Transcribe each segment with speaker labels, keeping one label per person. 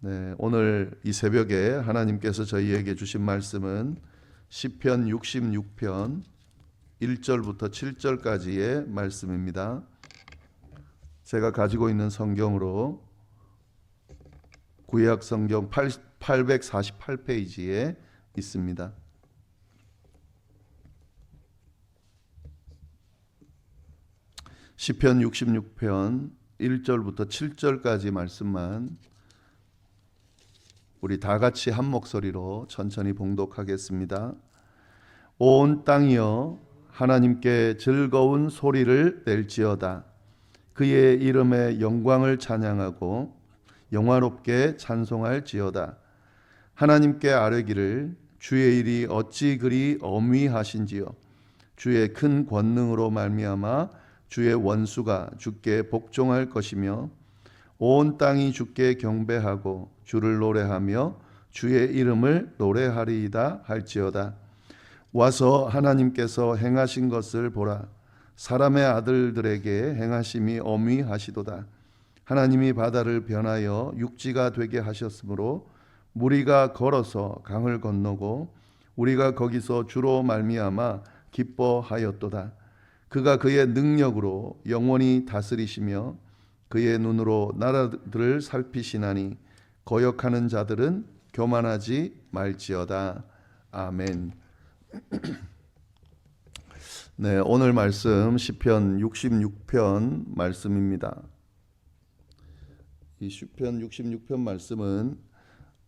Speaker 1: 네, 오늘 이 새벽에 하나님께서 저희에게 주신 말씀은 시편 66편 1절부터 7절까지의 말씀입니다. 제가 가지고 있는 성경으로 구약 성경 848페이지에 있습니다. 시편 66편 1절부터 7절까지 말씀만 우리 다 같이 한 목소리로 천천히 봉독하겠습니다. 온 땅이여 하나님께 즐거운 소리를 낼지어다. 그의 이름의 영광을 찬양하고 영화롭게 찬송할지어다. 하나님께 아뢰기를 주의 일이 어찌 그리 엄위하신지요. 주의 큰 권능으로 말미암아 주의 원수가 주께 복종할 것이며 온 땅이 주께 경배하고 주를 노래하며 주의 이름을 노래하리이다 할지어다. 와서 하나님께서 행하신 것을 보라. 사람의 아들들에게 행하심이 어미하시도다. 하나님이 바다를 변하여 육지가 되게 하셨으므로 무리가 걸어서 강을 건너고 우리가 거기서 주로 말미암아 기뻐하였도다. 그가 그의 능력으로 영원히 다스리시며 그의 눈으로 나라들을 살피시나니 거역하는 자들은 교만하지 말지어다. 아멘. 네, 오늘 말씀 시편 66편 말씀입니다. 이 시편 66편 말씀은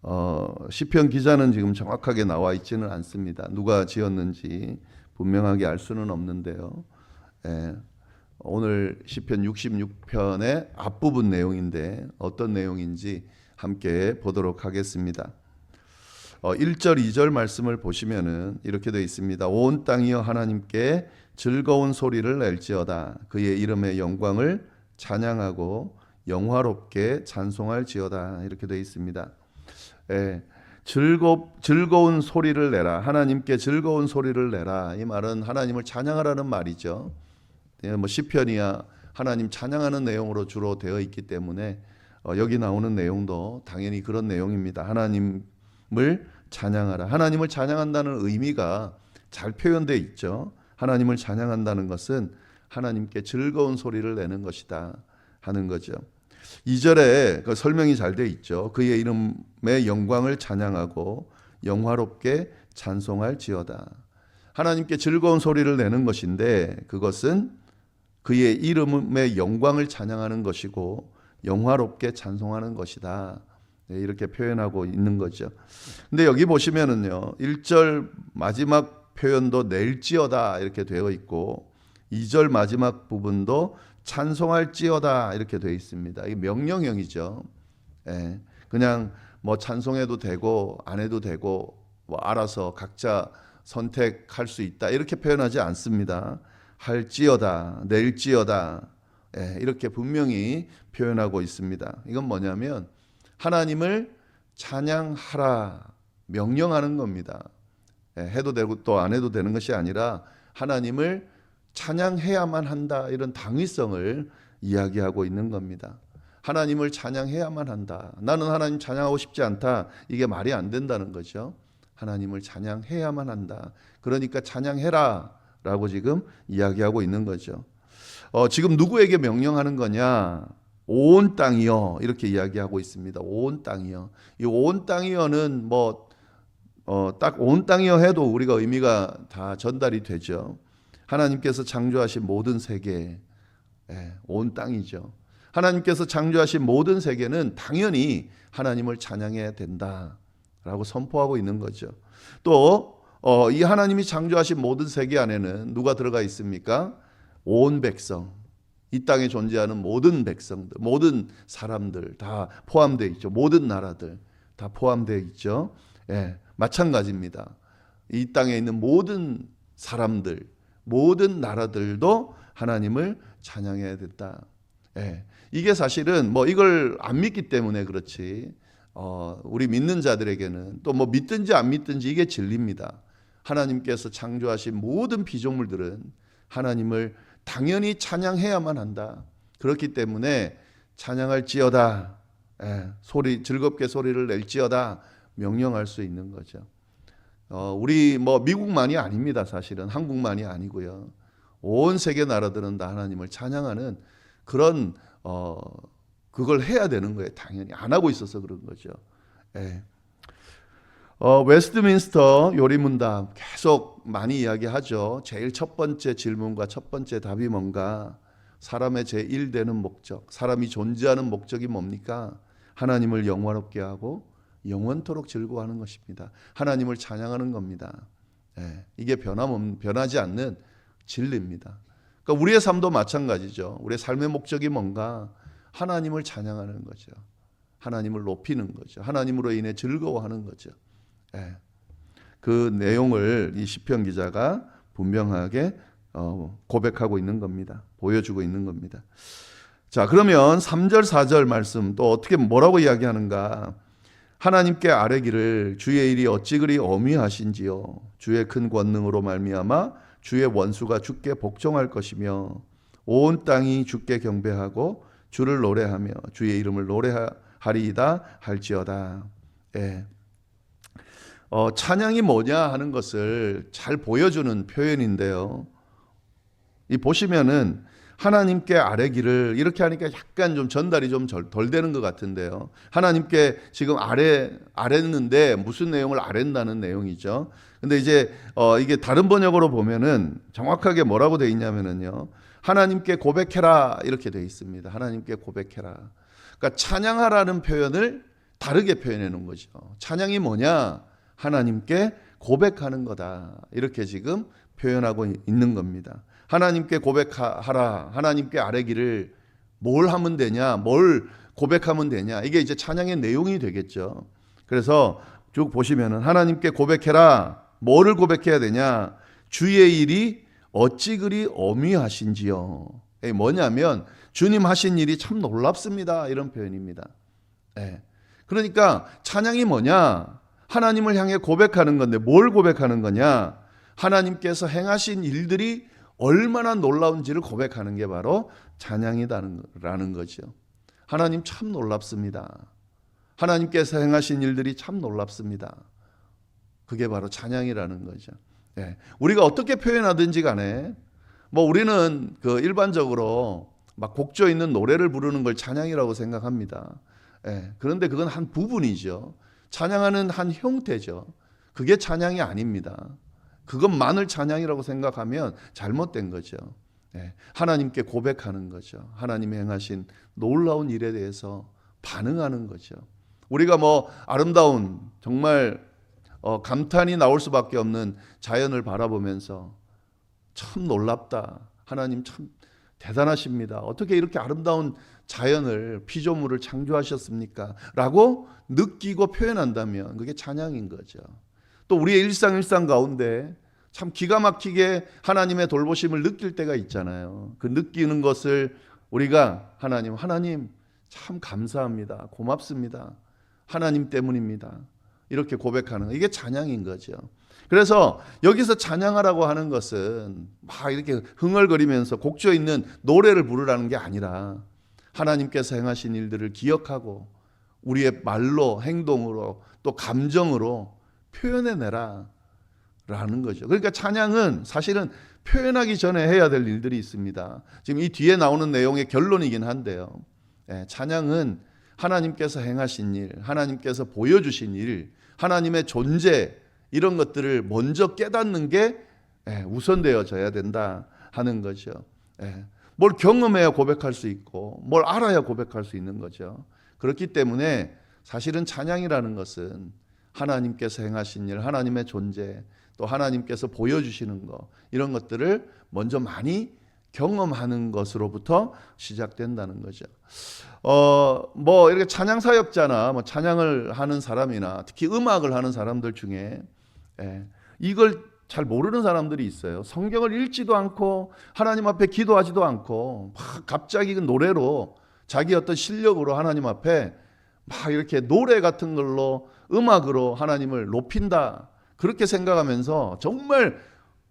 Speaker 1: 어, 시편 기자는 지금 정확하게 나와 있지는 않습니다. 누가 지었는지 분명하게 알 수는 없는데요. 예, 오늘 시편 66편의 앞부분 내용인데 어떤 내용인지 함께 보도록 하겠습니다. 어, 1절, 2절 말씀을 보시면은 이렇게 되어 있습니다. 온 땅이여 하나님께 즐거운 소리를 낼지어다. 그의 이름의 영광을 찬양하고 영화롭게 찬송할지어다. 이렇게 되어 있습니다. 예, 즐거, 즐거운 소리를 내라. 하나님께 즐거운 소리를 내라. 이 말은 하나님을 찬양하라는 말이죠. 예, 뭐 시편이야 하나님 찬양하는 내용으로 주로 되어 있기 때문에 어, 여기 나오는 내용도 당연히 그런 내용입니다. 하나님을 찬양하라. 하나님을 찬양한다는 의미가 잘 표현되어 있죠. 하나님을 찬양한다는 것은 하나님께 즐거운 소리를 내는 것이다 하는 거죠. 2절에 그 설명이 잘 되어 있죠. 그의 이름의 영광을 찬양하고 영화롭게 찬송할 지어다. 하나님께 즐거운 소리를 내는 것인데 그것은 그의 이름의 영광을 찬양하는 것이고 영화롭게 찬송하는 것이다. 네, 이렇게 표현하고 있는 거죠. 근데 여기 보시면은요. 1절 마지막 표현도 낼지어다 이렇게 되어 있고 2절 마지막 부분도 찬송할지어다 이렇게 되어 있습니다. 이 명령형이죠. 예, 그냥 뭐 찬송해도 되고 안 해도 되고 뭐 알아서 각자 선택할 수 있다 이렇게 표현하지 않습니다. 할지어다, 낼지어다 예, 이렇게 분명히 표현하고 있습니다. 이건 뭐냐면 하나님을 찬양하라 명령하는 겁니다. 예, 해도 되고 또 안 해도 되는 것이 아니라 하나님을 찬양해야만 한다 이런 당위성을 이야기하고 있는 겁니다. 하나님을 찬양해야만 한다. 나는 하나님 찬양하고 싶지 않다. 이게 말이 안 된다는 거죠. 하나님을 찬양해야만 한다. 그러니까 찬양해라 라고 지금 이야기하고 있는 거죠. 어, 지금 누구에게 명령하는 거냐? 온 땅이요. 이렇게 이야기하고 있습니다. 온 땅이요. 이온 땅이요는 뭐, 어, 딱 온 땅이요 해도 우리가 의미가 다 전달이 되죠. 하나님께서 창조하신 모든 세계, 예, 온 땅이죠. 하나님께서 창조하신 모든 세계는 당연히 하나님을 찬양해야 된다라고 선포하고 있는 거죠. 또, 어, 이 하나님이 창조하신 모든 세계 안에는 누가 들어가 있습니까? 온 백성, 이 땅에 존재하는 모든 백성들, 모든 사람들 다 포함되어 있죠. 모든 나라들 다 포함되어 있죠. 예, 마찬가지입니다. 이 땅에 있는 모든 사람들, 모든 나라들도 하나님을 찬양해야 된다. 예, 이게 사실은 뭐 이걸 안 믿기 때문에 그렇지. 어, 우리 믿는 자들에게는 또 뭐 믿든지 안 믿든지 이게 진리입니다. 하나님께서 창조하신 모든 피조물들은 하나님을 당연히 찬양해야만 한다. 그렇기 때문에 찬양할지어다. 예, 소리 즐겁게 소리를 낼지어다 명령할 수 있는 거죠. 어, 우리 뭐 미국만이 아닙니다. 사실은 한국만이 아니고요. 온 세계 나라들은 다 하나님을 찬양하는 그런 어 그걸 해야 되는 거예요. 당연히 안 하고 있어서 그런 거죠. 예. 어, 웨스트민스터 요리문답 계속 많이 이야기하죠. 제일 첫 번째 질문과 첫 번째 답이 뭔가? 사람의 제1 되는 목적, 사람이 존재하는 목적이 뭡니까? 하나님을 영화롭게 하고 영원토록 즐거워하는 것입니다. 하나님을 찬양하는 겁니다. 예, 이게 변함없, 변하지 않는 진리입니다. 그러니까 우리의 삶도 마찬가지죠. 우리의 삶의 목적이 뭔가? 하나님을 찬양하는 거죠. 하나님을 높이는 거죠. 하나님으로 인해 즐거워하는 거죠. 예. 그 내용을 이 시편 기자가 분명하게 어, 고백하고 있는 겁니다. 보여주고 있는 겁니다. 자, 그러면 3절, 4절 말씀 또 어떻게 뭐라고 이야기하는가? 하나님께 아뢰기를 주의 일이 어찌 그리 어미하신지요. 주의 큰 권능으로 말미암아 주의 원수가 주께 복종할 것이며 온 땅이 주께 경배하고 주를 노래하며 주의 이름을 노래하리이다 할지어다. 예. 어, 찬양이 뭐냐 하는 것을 잘 보여주는 표현인데요. 이 보시면은 하나님께 아뢰기를 이렇게 하니까 약간 좀 전달이 좀 덜 되는 것 같은데요. 하나님께 지금 아뢰 아랬는데 무슨 내용을 아랜다는 내용이죠. 근데 이제 어 이게 다른 번역으로 보면은 정확하게 뭐라고 돼 있냐면은요. 하나님께 고백해라 이렇게 돼 있습니다. 하나님께 고백해라. 그러니까 찬양하라는 표현을 다르게 표현해 놓은 거죠. 찬양이 뭐냐? 하나님께 고백하는 거다. 이렇게 지금 표현하고 있는 겁니다. 하나님께 고백하라. 하나님께 아뢰기를 뭘 하면 되냐? 뭘 고백하면 되냐? 이게 이제 찬양의 내용이 되겠죠. 그래서 쭉 보시면은 하나님께 고백해라. 뭐를 고백해야 되냐? 주의 일이 어찌 그리 어미하신지요. 예, 뭐냐면 주님 하신 일이 참 놀랍습니다. 이런 표현입니다. 예. 그러니까 찬양이 뭐냐? 하나님을 향해 고백하는 건데 뭘 고백하는 거냐? 하나님께서 행하신 일들이 얼마나 놀라운지를 고백하는 게 바로 찬양이라는 거죠. 하나님 참 놀랍습니다. 하나님께서 행하신 일들이 참 놀랍습니다. 그게 바로 찬양이라는 거죠. 예. 우리가 어떻게 표현하든지 간에 뭐 우리는 그 일반적으로 막 곡조 있는 노래를 부르는 걸 찬양이라고 생각합니다. 예. 그런데 그건 한 부분이죠. 찬양하는 한 형태죠. 그게 찬양이 아닙니다. 그것만을 찬양이라고 생각하면 잘못된 거죠. 예, 하나님께 고백하는 거죠. 하나님이 행하신 놀라운 일에 대해서 반응하는 거죠. 우리가 뭐 아름다운 정말 어, 감탄이 나올 수밖에 없는 자연을 바라보면서 참 놀랍다. 하나님 참 대단하십니다. 어떻게 이렇게 아름다운 자연을 피조물을 창조하셨습니까? 라고 느끼고 표현한다면 그게 찬양인 거죠. 또 우리의 일상 일상 가운데 참 기가 막히게 하나님의 돌보심을 느낄 때가 있잖아요. 그 느끼는 것을 우리가 하나님 하나님 참 감사합니다. 고맙습니다. 하나님 때문입니다. 이렇게 고백하는 이게 찬양인 거죠. 그래서 여기서 찬양하라고 하는 것은 막 이렇게 흥얼거리면서 곡조 있는 노래를 부르라는 게 아니라 하나님께서 행하신 일들을 기억하고 우리의 말로 행동으로 또 감정으로 표현해 내라 라는 거죠. 그러니까 찬양은 사실은 표현하기 전에 해야 될 일들이 있습니다. 지금 이 뒤에 나오는 내용의 결론이긴 한데요. 예, 찬양은 하나님께서 행하신 일, 하나님께서 보여주신 일, 하나님의 존재 이런 것들을 먼저 깨닫는 게 예, 우선되어져야 된다 하는 거죠. 예, 뭘 경험해야 고백할 수 있고 뭘 알아야 고백할 수 있는 거죠. 그렇기 때문에 사실은 찬양이라는 것은 하나님께서 행하신 일, 하나님의 존재, 또 하나님께서 보여주시는 것 이런 것들을 먼저 많이 경험하는 것으로부터 시작된다는 거죠. 어, 뭐 이렇게 찬양 사역자나 뭐 찬양을 하는 사람이나 특히 음악을 하는 사람들 중에 예, 이걸 잘 모르는 사람들이 있어요. 성경을 읽지도 않고 하나님 앞에 기도하지도 않고 막 갑자기 그 노래로 자기 어떤 실력으로 하나님 앞에 막 이렇게 노래 같은 걸로 음악으로 하나님을 높인다. 그렇게 생각하면서 정말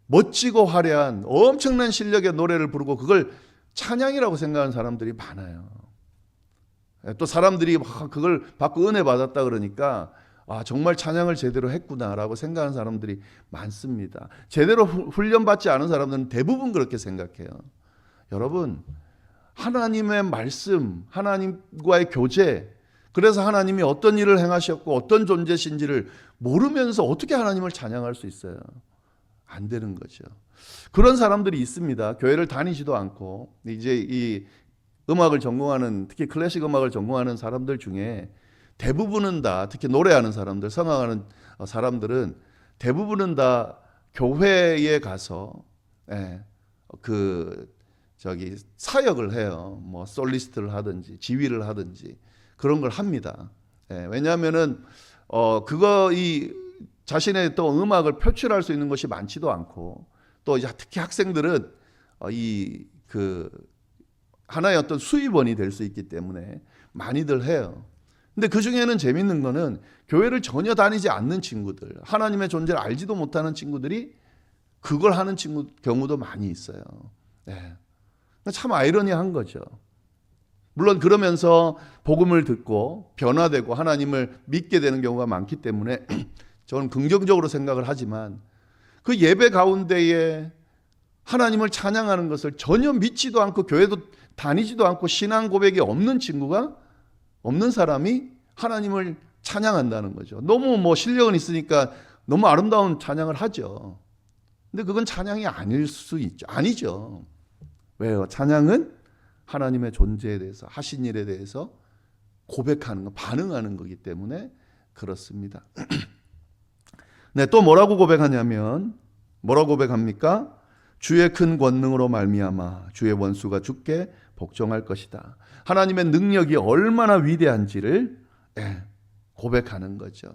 Speaker 1: 멋지고 화려한 엄청난 실력의 노래를 부르고 그걸 찬양이라고 생각하는 사람들이 많아요. 예, 또 사람들이 막 그걸 받고 은혜 받았다 그러니까 아 정말 찬양을 제대로 했구나라고 생각하는 사람들이 많습니다. 제대로 후- 훈련받지 않은 사람들은 대부분 그렇게 생각해요. 여러분 하나님의 말씀, 하나님과의 교제, 그래서 하나님이 어떤 일을 행하셨고 어떤 존재신지를 모르면서 어떻게 하나님을 찬양할 수 있어요? 안 되는 거죠. 그런 사람들이 있습니다. 교회를 다니지도 않고 이제 이 음악을 전공하는 특히 클래식 음악을 전공하는 사람들 중에 대부분은 다 특히 노래하는 사람들, 성악하는 어, 사람들은 대부분은 다 교회에 가서 예, 그 저기 사역을 해요. 뭐 솔리스트를 하든지 지휘를 하든지 그런 걸 합니다. 예, 왜냐하면은 어 그거 이 자신의 또 음악을 표출할 수 있는 것이 많지도 않고 또 이제 특히 학생들은 어, 이그 하나의 어떤 수입원이 될 수 있기 때문에 많이들 해요. 근데 그 중에는 재밌는 거는 교회를 전혀 다니지 않는 친구들, 하나님의 존재를 알지도 못하는 친구들이 그걸 하는 친구 경우도 많이 있어요. 네. 참 아이러니한 거죠. 물론 그러면서 복음을 듣고 변화되고 하나님을 믿게 되는 경우가 많기 때문에 저는 긍정적으로 생각을 하지만 그 예배 가운데에 하나님을 찬양하는 것을 전혀 믿지도 않고 교회도 다니지도 않고 신앙 고백이 없는 친구가 없는 사람이 하나님을 찬양한다는 거죠. 너무 뭐 실력은 있으니까 너무 아름다운 찬양을 하죠. 근데 그건 찬양이 아닐 수 있죠. 아니죠. 왜요? 찬양은 하나님의 존재에 대해서 하신 일에 대해서 고백하는 거, 반응하는 거기 때문에 그렇습니다. 네, 또 뭐라고 고백하냐면 뭐라고 고백합니까? 주의 큰 권능으로 말미암아 주의 원수가 죽게 복종할 것이다. 하나님의 능력이 얼마나 위대한지를 예, 고백하는 거죠.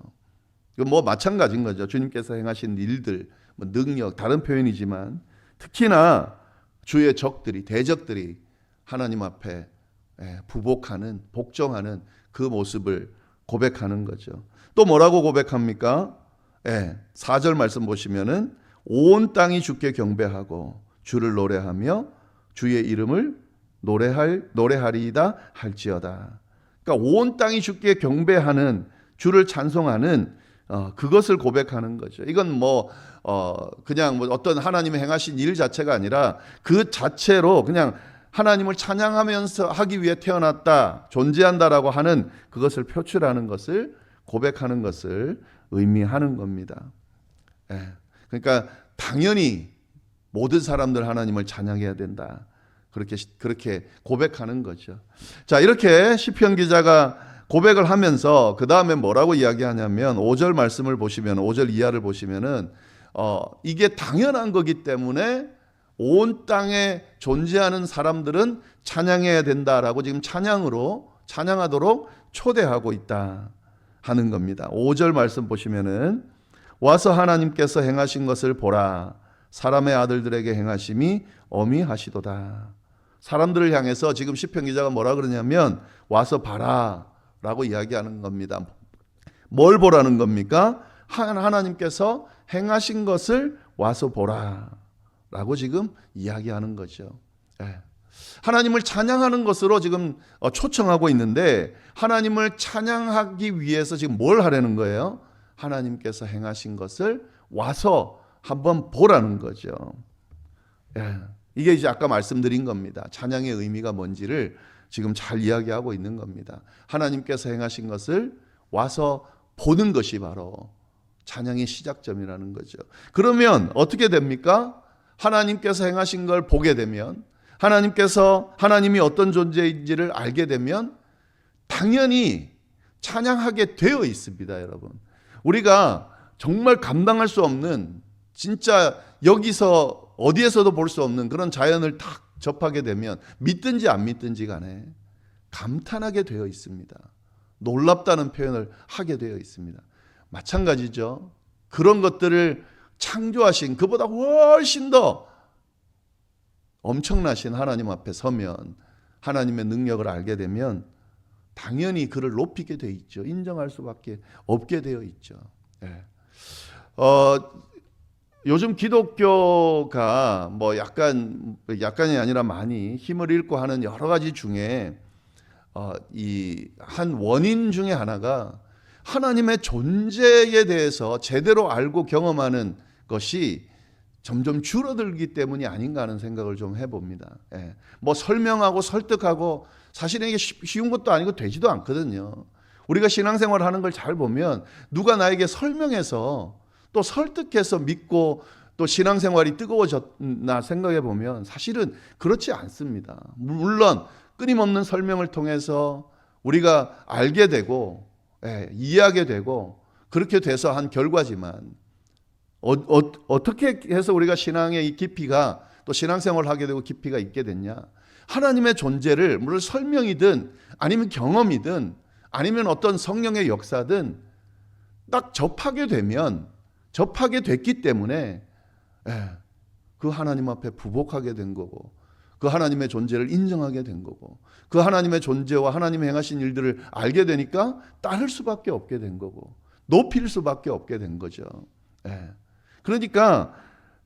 Speaker 1: 뭐 마찬가지인 거죠. 주님께서 행하신 일들, 뭐 능력 다른 표현이지만 특히나 주의 적들이 대적들이 하나님 앞에 예, 부복하는 복종하는 그 모습을 고백하는 거죠. 또 뭐라고 고백합니까? 예, 4절 말씀 보시면은 온 땅이 주께 경배하고 주를 노래하며 주의 이름을 노래할 노래하리이다 할지어다. 그러니까 온 땅이 주께 경배하는 주를 찬송하는 어, 그것을 고백하는 거죠. 이건 뭐 어, 그냥 뭐 어떤 하나님의 행하신 일 자체가 아니라 그 자체로 그냥 하나님을 찬양하면서 하기 위해 태어났다, 존재한다라고 하는 그것을 표출하는 것을 고백하는 것을 의미하는 겁니다. 예. 그러니까 당연히 모든 사람들 하나님을 찬양해야 된다. 그렇게 그렇게 고백하는 거죠. 자, 이렇게 시편 기자가 고백을 하면서 그 다음에 뭐라고 이야기하냐면 5절 말씀을 보시면 5절 이하를 보시면은 어, 이게 당연한 거기 때문에 온 땅에 존재하는 사람들은 찬양해야 된다라고 지금 찬양으로 찬양하도록 초대하고 있다 하는 겁니다. 5절 말씀 보시면은 와서 하나님께서 행하신 것을 보라 사람의 아들들에게 행하심이 어미하시도다. 사람들을 향해서 지금 시편 기자가 뭐라 그러냐면 와서 봐라라고 이야기하는 겁니다. 뭘 보라는 겁니까? 하나님께서 행하신 것을 와서 보라라고 지금 이야기하는 거죠. 예. 하나님을 찬양하는 것으로 지금 어, 초청하고 있는데 하나님을 찬양하기 위해서 지금 뭘 하려는 거예요? 하나님께서 행하신 것을 와서 한번 보라는 거죠. 예. 이게 이제 아까 말씀드린 겁니다. 찬양의 의미가 뭔지를 지금 잘 이야기하고 있는 겁니다. 하나님께서 행하신 것을 와서 보는 것이 바로 찬양의 시작점이라는 거죠. 그러면 어떻게 됩니까? 하나님께서 행하신 걸 보게 되면 하나님께서 하나님이 어떤 존재인지를 알게 되면 당연히 찬양하게 되어 있습니다, 여러분. 우리가 정말 감당할 수 없는 진짜 여기서 어디에서도 볼 수 없는 그런 자연을 딱 접하게 되면 믿든지 안 믿든지 간에 감탄하게 되어 있습니다. 놀랍다는 표현을 하게 되어 있습니다. 마찬가지죠. 그런 것들을 창조하신 그보다 훨씬 더 엄청나신 하나님 앞에 서면 하나님의 능력을 알게 되면 당연히 그를 높이게 돼 있죠. 인정할 수밖에 없게 되어 있죠. 예. 어, 요즘 기독교가 뭐 약간 약간이 아니라 많이 힘을 잃고 하는 여러 가지 중에 어, 이 한 원인 중에 하나가 하나님의 존재에 대해서 제대로 알고 경험하는 것이 점점 줄어들기 때문이 아닌가 하는 생각을 좀 해봅니다. 예. 뭐 설명하고 설득하고 사실은 이게 쉬- 쉬운 것도 아니고 되지도 않거든요. 우리가 신앙생활 하는 걸 잘 보면 누가 나에게 설명해서 또 설득해서 믿고 또 신앙생활이 뜨거워졌나 생각해 보면 사실은 그렇지 않습니다. 물론 끊임없는 설명을 통해서 우리가 알게 되고 예, 이해하게 되고 그렇게 돼서 한 결과지만 어, 떻게 해서 우리가 신앙의 이 깊이가 또 신앙생활을 하게 되고 깊이가 있게 됐냐? 하나님의 존재를 물론 설명이든 아니면 경험이든 아니면 어떤 성령의 역사든 딱 접하게 되면 접하게 됐기 때문에 예, 그 하나님 앞에 부복하게 된 거고 그 하나님의 존재를 인정하게 된 거고 그 하나님의 존재와 하나님의 행하신 일들을 알게 되니까 따를 수밖에 없게 된 거고 높일 수밖에 없게 된 거죠. 예. 그러니까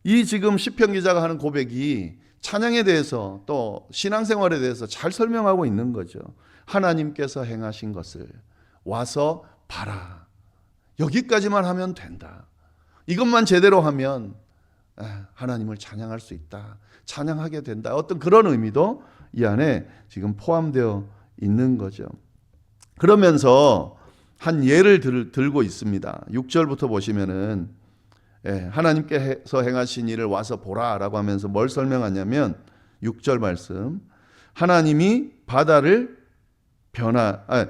Speaker 1: 이 지금 시편 기자가 하는 고백이 찬양에 대해서 또 신앙생활에 대해서 잘 설명하고 있는 거죠. 하나님께서 행하신 것을 와서 봐라. 여기까지만 하면 된다. 이것만 제대로 하면 아, 하나님을 찬양할 수 있다. 찬양하게 된다. 어떤 그런 의미도 이 안에 지금 포함되어 있는 거죠. 그러면서 한 예를 들, 들고 있습니다. 6절부터 보시면은 예, 하나님께서 행하신 일을 와서 보라라고 하면서 뭘 설명하냐면 6절 말씀 하나님이 바다를 변화 아,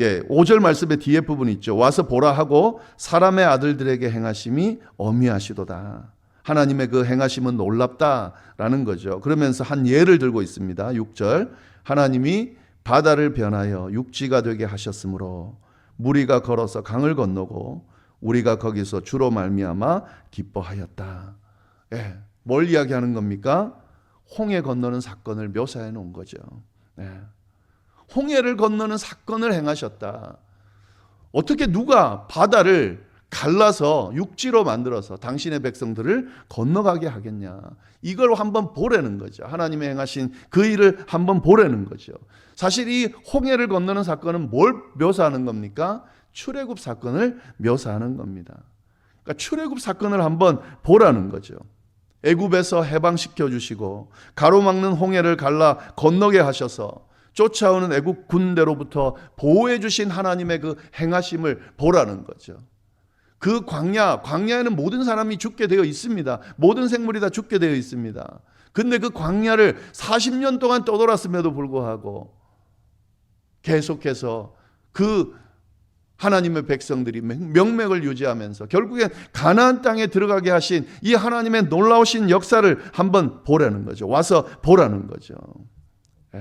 Speaker 1: 예, 5절 말씀의 뒤에 부분 있죠. 와서 보라 하고 사람의 아들들에게 행하심이 어미하시도다. 하나님의 그 행하심은 놀랍다라는 거죠. 그러면서 한 예를 들고 있습니다. 6절. 하나님이 바다를 변하여 육지가 되게 하셨으므로 무리가 걸어서 강을 건너고 우리가 거기서 주로 말미암아 기뻐하였다. 예. 뭘 이야기하는 겁니까? 홍해 건너는 사건을 묘사해 놓은 거죠. 예. 홍해를 건너는 사건을 행하셨다. 어떻게 누가 바다를 갈라서 육지로 만들어서 당신의 백성들을 건너가게 하겠냐. 이걸 한번 보라는 거죠. 하나님의 행하신 그 일을 한번 보라는 거죠. 사실 이 홍해를 건너는 사건은 뭘 묘사하는 겁니까? 출애굽 사건을 묘사하는 겁니다. 그러니까 출애굽 사건을 한번 보라는 거죠. 애굽에서 해방시켜 주시고 가로막는 홍해를 갈라 건너게 하셔서 쫓아오는 애국 군대로부터 보호해 주신 하나님의 그 행하심을 보라는 거죠. 그 광야, 광야에는 모든 사람이 죽게 되어 있습니다. 모든 생물이 다 죽게 되어 있습니다. 근데 그 광야를 40년 동안 떠돌았음에도 불구하고 계속해서 그 하나님의 백성들이 명맥을 유지하면서 결국엔 가나안 땅에 들어가게 하신 이 하나님의 놀라우신 역사를 한번 보라는 거죠. 와서 보라는 거죠. 예.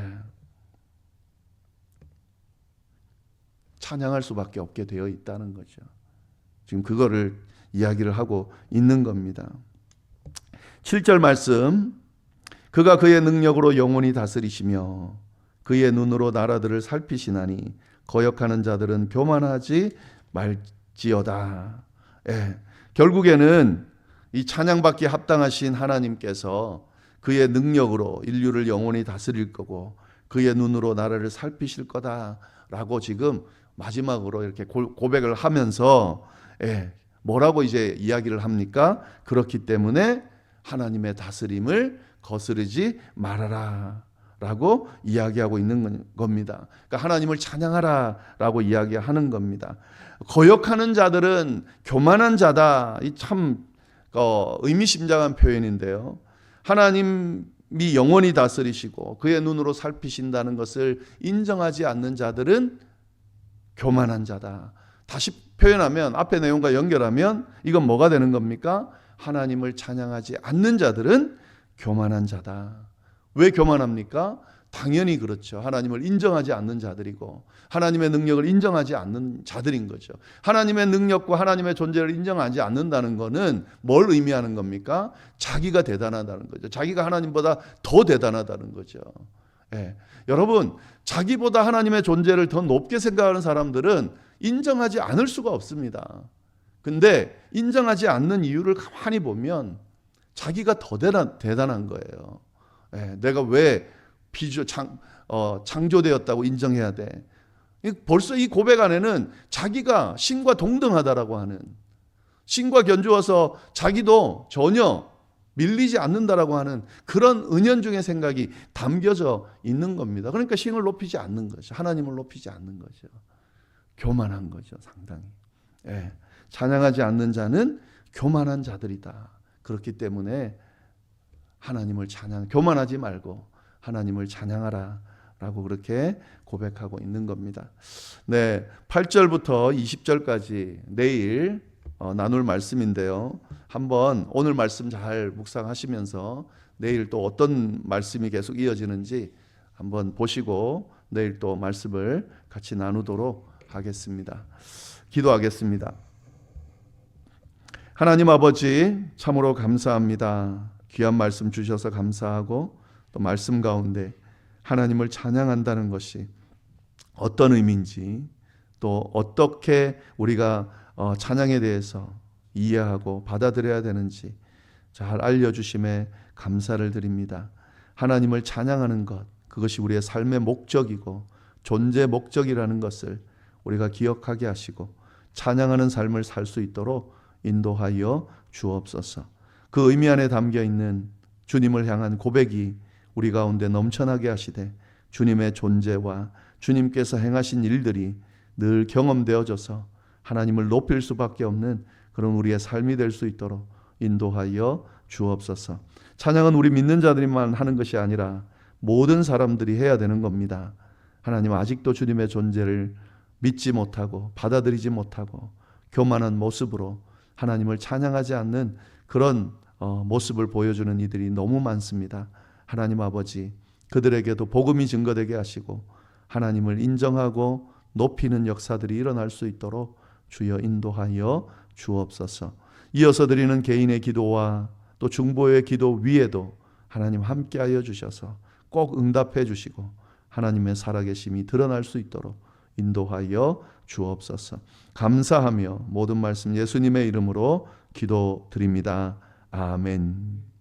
Speaker 1: 찬양할 수밖에 없게 되어 있다는 거죠. 지금 그거를 이야기를 하고 있는 겁니다. 7절 말씀 그가 그의 능력으로 영원히 다스리시며 그의 눈으로 나라들을 살피시나니 거역하는 자들은 교만하지 말지어다. 예. 결국에는 이 찬양받기 합당하신 하나님께서 그의 능력으로 인류를 영원히 다스릴 거고 그의 눈으로 나라를 살피실 거다라고 지금 마지막으로 이렇게 고백을 하면서 예, 뭐라고 이제 이야기를 합니까? 그렇기 때문에 하나님의 다스림을 거스르지 말아라. 라고 이야기하고 있는 겁니다. 그러니까 하나님을 찬양하라 라고 이야기하는 겁니다. 거역하는 자들은 교만한 자다. 이참 어, 의미심장한 표현인데요. 하나님이 영원히 다스리시고 그의 눈으로 살피신다는 것을 인정하지 않는 자들은 교만한 자다. 다시 표현하면 앞의 내용과 연결하면 이건 뭐가 되는 겁니까? 하나님을 찬양하지 않는 자들은 교만한 자다. 왜 교만합니까? 당연히 그렇죠. 하나님을 인정하지 않는 자들이고 하나님의 능력을 인정하지 않는 자들인 거죠. 하나님의 능력과 하나님의 존재를 인정하지 않는다는 것은 뭘 의미하는 겁니까? 자기가 대단하다는 거죠. 자기가 하나님보다 더 대단하다는 거죠. 예. 여러분, 자기보다 하나님의 존재를 더 높게 생각하는 사람들은 인정하지 않을 수가 없습니다. 근데 인정하지 않는 이유를 가만히 보면 자기가 더 대단, 대단한 거예요. 예, 내가 왜 비주 장, 어, 창조되었다고 인정해야 돼. 이- 벌써 이 고백 안에는 자기가 신과 동등하다라고 하는 신과 견주어서 자기도 전혀 밀리지 않는다라고 하는 그런 은연중의 생각이 담겨져 있는 겁니다. 그러니까 신을 높이지 않는 거죠. 하나님을 높이지 않는 거죠. 교만한 거죠, 상당히. 예. 찬양하지 않는 자는 교만한 자들이다. 그렇기 때문에 하나님을 찬양, 교만하지 말고 하나님을 찬양하라. 라고 그렇게 고백하고 있는 겁니다. 네. 8절부터 20절까지 내일 어, 나눌 말씀인데요. 한번 오늘 말씀 잘 묵상하시면서 내일 또 어떤 말씀이 계속 이어지는지 한번 보시고 내일 또 말씀을 같이 나누도록 하겠습니다. 기도하겠습니다. 하나님 아버지 참으로 감사합니다. 귀한 말씀 주셔서 감사하고 또 말씀 가운데 하나님을 찬양한다는 것이 어떤 의미인지 또 어떻게 우리가 어, 찬양에 대해서 이해하고 받아들여야 되는지 잘 알려주심에 감사를 드립니다. 하나님을 찬양하는 것, 그것이 우리의 삶의 목적이고 존재 목적이라는 것을 우리가 기억하게 하시고 찬양하는 삶을 살 수 있도록 인도하여 주옵소서. 그 의미 안에 담겨 있는 주님을 향한 고백이 우리 가운데 넘쳐나게 하시되 주님의 존재와 주님께서 행하신 일들이 늘 경험되어져서 하나님을 높일 수밖에 없는 그런 우리의 삶이 될 수 있도록 인도하여 주옵소서. 찬양은 우리 믿는 자들만 하는 것이 아니라 모든 사람들이 해야 되는 겁니다. 하나님 아직도 주님의 존재를 믿지 못하고 받아들이지 못하고 교만한 모습으로 하나님을 찬양하지 않는 그런 어, 모습을 보여주는 이들이 너무 많습니다. 하나님 아버지 그들에게도 복음이 증거되게 하시고 하나님을 인정하고 높이는 역사들이 일어날 수 있도록 주여 인도하여 주옵소서. 이어서 드리는 개인의 기도와 또 중보의 기도 위에도 하나님 함께하여 주셔서 꼭 응답해 주시고 하나님의 살아계심이 드러날 수 있도록 인도하여 주옵소서. 감사하며 모든 말씀 예수님의 이름으로 기도드립니다. 아멘.